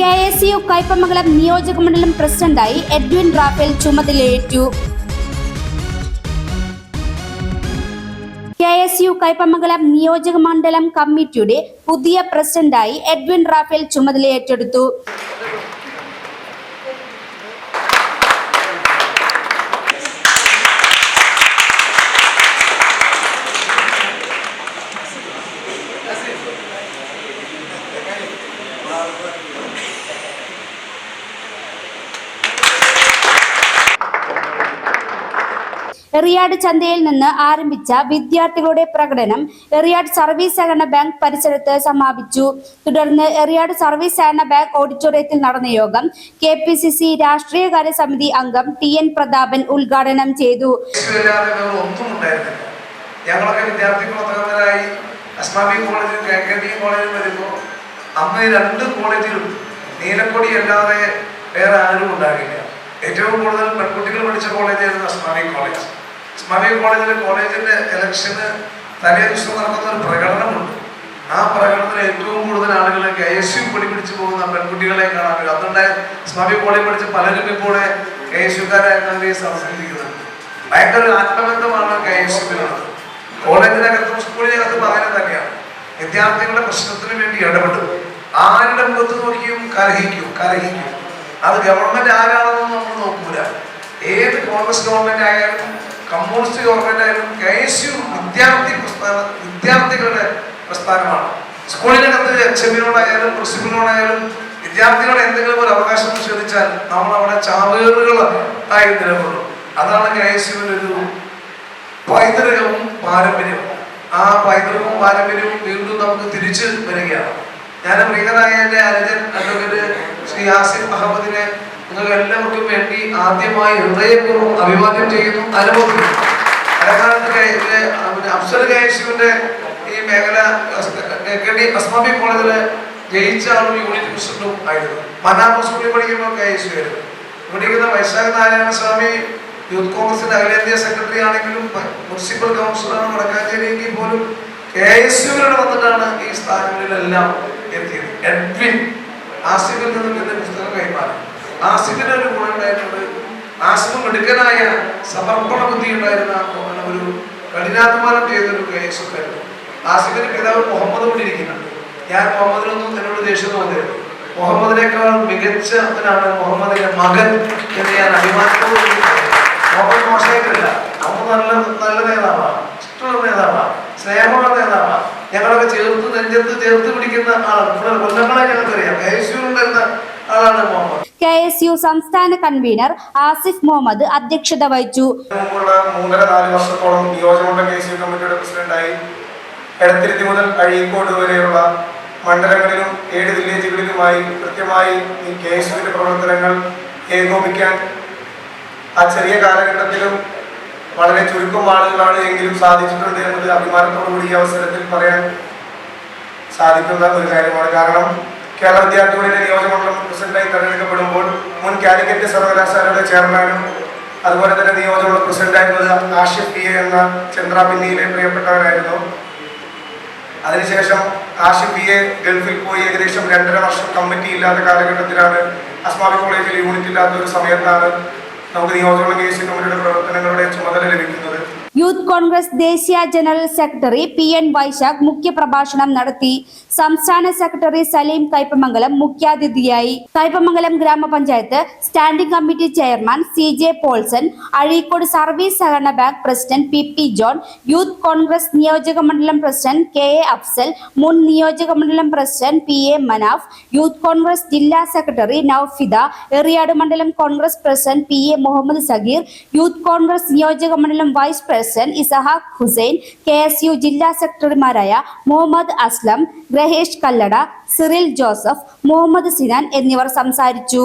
K S U Kaipamangalam നിയോജകമണ്ഡലം പ്രസിഡന്റായി എഡ്വിൻ റാഫേൽ ചുമതലയേറ്റു. കെ എസ് യു കയ്പമംഗലം നിയോജകമണ്ഡലം കമ്മിറ്റിയുടെ പുതിയ പ്രസിഡന്റായി എഡ്വിൻ റാഫേൽ ചുമതലയേറ്റെടുത്തു. എറിയാട് ചന്തയിൽ നിന്ന് ആരംഭിച്ച വിദ്യാർത്ഥികളുടെ പ്രകടനം എറിയാട് സർവീസ് സഹകരണ ബാങ്ക് പരിസരത്ത് സമാപിച്ചു. തുടർന്ന് എറിയാട് സർവീസ് സഹകരണ ബാങ്ക് ഓഡിറ്റോറിയത്തിൽ നടന്ന യോഗം കെ പി സി സി രാഷ്ട്രീയകാര്യ സമിതി അംഗം ടി എൻ പ്രതാപൻ ഉദ്ഘാടനം ചെയ്തു. ഞങ്ങളൊക്കെ കോളേജിൽ വരുമ്പോൾ രണ്ട് അല്ലാതെ വേറെ ആരും ഉണ്ടാകില്ല ഏറ്റവും കൂടുതൽ പെൺകുട്ടികൾ പഠിച്ച കോളേജായിരുന്നു അസ്ലാമി കോളേജ്. അസ്ലാമി കോളേജിലെ കോളേജിന്റെ ഇലക്ഷന് തലേ ദിവസം നടക്കുന്ന ഒരു പ്രകടനമുണ്ട്. ആ പ്രകടനത്തിൽ ഏറ്റവും കൂടുതൽ ആളുകൾ കെ എസ് യു പൊടി പിടിച്ചു പോകുന്ന പെൺകുട്ടികളെ കാണാൻ കഴിയും അതുകൊണ്ട് സ്വാമി കോളേജ് പഠിച്ച പലരും ഇപ്പോൾ കെ എസ് യുക്കാരായിട്ടാണ് ഈ സംസാരിക്കുന്നത് ഭയങ്കര ഒരു ആത്മബന്ധമാണ് കെ എസ് യുവിനുള്ളത് കോളേജിനകത്തും സ്കൂളിനകത്തും അങ്ങനെ തന്നെയാണ്. വിദ്യാർത്ഥികളുടെ പ്രശ്നത്തിന് വേണ്ടി ഇടപെടും. ആരുടെ മുഖത്ത് നോക്കിയും കലഹിക്കും കലഹിക്കും. അത് ഗവൺമെന്റ് ആരാണെന്നൊന്നും നമ്മൾ നോക്കൂല. ഏത് കോൺഗ്രസ് ഗവൺമെന്റ് ആയാലും ഗവൺമെന്റ് ആയാലും കെ എസ് യു വിദ്യാർത്ഥി പ്രസ്ഥാന വിദ്യാർത്ഥികളുടെ പ്രസ്ഥാനമാണ്. സ്കൂളിനകത്ത് എച്ച് എമ്മിനോടായാലും പ്രിൻസിപ്പലിനോടായാലും വിദ്യാർത്ഥികളുടെ എന്തെങ്കിലും ഒരു അവകാശം നിഷേധിച്ചാൽ നമ്മൾ അവിടെ ചാവേറുകൾ ആയി നിലകൊള്ളും. അതാണ് കെ എസ് യുവിന്റെ ഒരു പൈതൃകവും പാരമ്പര്യവും. ആ പൈതൃകവും പാരമ്പര്യവും വീണ്ടും നമുക്ക് തിരിച്ചു വരികയാണ്. ഞാൻ പ്രിയനായ എന്റെ അനുജൻ അഡ്വക്കേറ്റ് ശ്രീ ആസിഫ് അഹമ്മദിനെ നിങ്ങൾക്ക് എല്ലാവർക്കും വേണ്ടി ആദ്യമായി ഹൃദയപൂർവം അഭിവാദ്യം ചെയ്യുന്നു അനുഭവിക്കുന്നു. അലക്കാലത്ത് കെ- പിന്നെ അഫ്സൽ ഈ മേഖല കെ ഡി അസ്മാബി കോളേജിൽ ജയിച്ച ആളും യൂണിറ്റ് പ്രസിഡന്റും ആയിരുന്നു. മനാമ സ്കൂളിൽ പഠിക്കുമ്പോൾ എസ് ആയിരുന്നു. പഠിക്കുന്ന വൈശാഖ നാരായണ സ്വാമി യൂത്ത് കോൺഗ്രസിന്റെ അഖിലേന്ത്യാ സെക്രട്ടറി ആണെങ്കിലും മുനിസിപ്പൽ കൗൺസിലറാണ് വടക്കാഞ്ചേരിയെങ്കിൽ പോലും കെ എസ് വന്നിട്ടാണ് ഈ സ്ഥാനങ്ങളിലെല്ലാം എത്തിയത്. എഡ്വിൻ ആസിഫിൽ നിന്നും എന്റെ പുസ്തകം കൈമാറി. ആസിഫിന് ഒരു ഗുണം ഉണ്ടായിട്ടുണ്ട്. ആസിഫ് സമർപ്പണ ബുദ്ധി ഉണ്ടായിരുന്ന ഒരു കഠിനാധ്വാനം ചെയ്തൊരു കെ എസ് ആയിരുന്നു ആസിഫിന്റെ പിതാവ് മുഹമ്മദ് കൊണ്ടിരിക്കുന്നുണ്ട് ഞാൻ മുഹമ്മദിനൊന്നും എന്നോട് ദേഷ്യം തോന്നരുത്. മുഹമ്മദിനേക്കാൾ മികച്ചവനാണ് മുഹമ്മദിന്റെ മകൻ എന്ന് ഞാൻ അഭിമാനത്തോട് മുഹമ്മദ് നല്ല നല്ല നേതാവാണ് ഇഷ്ടമുള്ള നേതാവാണ് സ്നേഹമുള്ള നേതാവാണ്. ഞങ്ങളൊക്കെ ചേർത്ത് നെഞ്ചത്ത് ചേർത്ത് പിടിക്കുന്ന ആളാണ്. കൊല്ലങ്ങളെ ഞങ്ങൾക്കറിയാം. മുഹമ്മദ് കെ എസ് യു സംസ്ഥാന കൺവീനർ ആസിഫ് മുഹമ്മദ് അധ്യക്ഷത വഹിച്ചു. മൂന്നര നാല് വർഷത്തോളം നിയോജകമണ്ഡലം കെ സി യു കമ്മിറ്റിയുടെ പ്രസിഡന്റായി എടത്തിരുത്തി മുതൽ അഴീക്കോട് വരെയുള്ള മണ്ഡലങ്ങളിലും ഏഴ് വില്ലേജുകളിലുമായി കൃത്യമായി ഈ കെ എസ് യുവിന്റെ പ്രവർത്തനങ്ങൾ ഏകോപിക്കാൻ ആ ചെറിയ കാലഘട്ടത്തിലും വളരെ ചുരുക്കം ആളുകളാണ് എങ്കിലും സാധിച്ചിട്ടുണ്ട് എന്നത് അഭിമാനത്തോടുകൂടി ഈ അവസരത്തിൽ പറയാൻ സാധിക്കുന്ന ഒരു കാര്യമാണ്. കാരണം കേരള വിദ്യാർത്ഥികളുടെ നിയോജകമണ്ഡലം പ്രസിഡന്റായി തെരഞ്ഞെടുക്കപ്പെടുമ്പോൾ മുൻ കാലിക്കറ്റ് സർവകലാശാലയുടെ ചെയർമാനും അതുപോലെ തന്നെ നിയോജകമുള്ള പ്രസിഡന്റായിരുന്നത് ആഷിഫ് പി എ എന്ന ചന്ദ്ര പിന്നിയിലെ പ്രിയപ്പെട്ടവരായിരുന്നു അതിനുശേഷം ആഷിഫ് പി എ ഗൾഫിൽ പോയി ഏകദേശം രണ്ടര വർഷം കമ്മിറ്റി ഇല്ലാത്ത കാലഘട്ടത്തിലാണ് അസ്മാബി കോളേജിൽ യൂണിറ്റ് ഇല്ലാത്ത ഒരു സമയത്താണ് നമുക്ക് നിയോജകമുള്ള കെ സി കമ്മിറ്റിയുടെ പ്രവർത്തനങ്ങളുടെ ചുമതല ലഭിക്കുന്നത്. യൂത്ത് കോൺഗ്രസ് ദേശീയ general secretary P N Vaishakh മുഖ്യപ്രഭാഷണം നടത്തി. സംസ്ഥാന സെക്രട്ടറി സലീം കൈപ്പമംഗലം മുഖ്യാതിഥിയായി. കൈപ്പമംഗലം ഗ്രാമപഞ്ചായത്ത് standing committee chairman C J Paulson Azhikode service സഹകരണ bank president P P John youth Congress നിയോജക മണ്ഡലം പ്രസിഡന്റ് കെ എ അഫ്സൽ മുൻ നിയോജക മണ്ഡലം president P A Manaf youth Congress ജില്ലാ സെക്രട്ടറി നൌഫിദ എറിയാട് മണ്ഡലം Congress president P A Muhammad Sageer youth Congress നിയോജക മണ്ഡലം vice president Isahaq Hussain K S U ജില്ലാ സെക്രട്ടറിമാരായ മുഹമ്മദ് അസ്ലം ഗ്രഹേഷ് കല്ലട സിറിൽ ജോസഫ് മുഹമ്മദ് സിനാൻ എന്നിവർ സംസാരിച്ചു.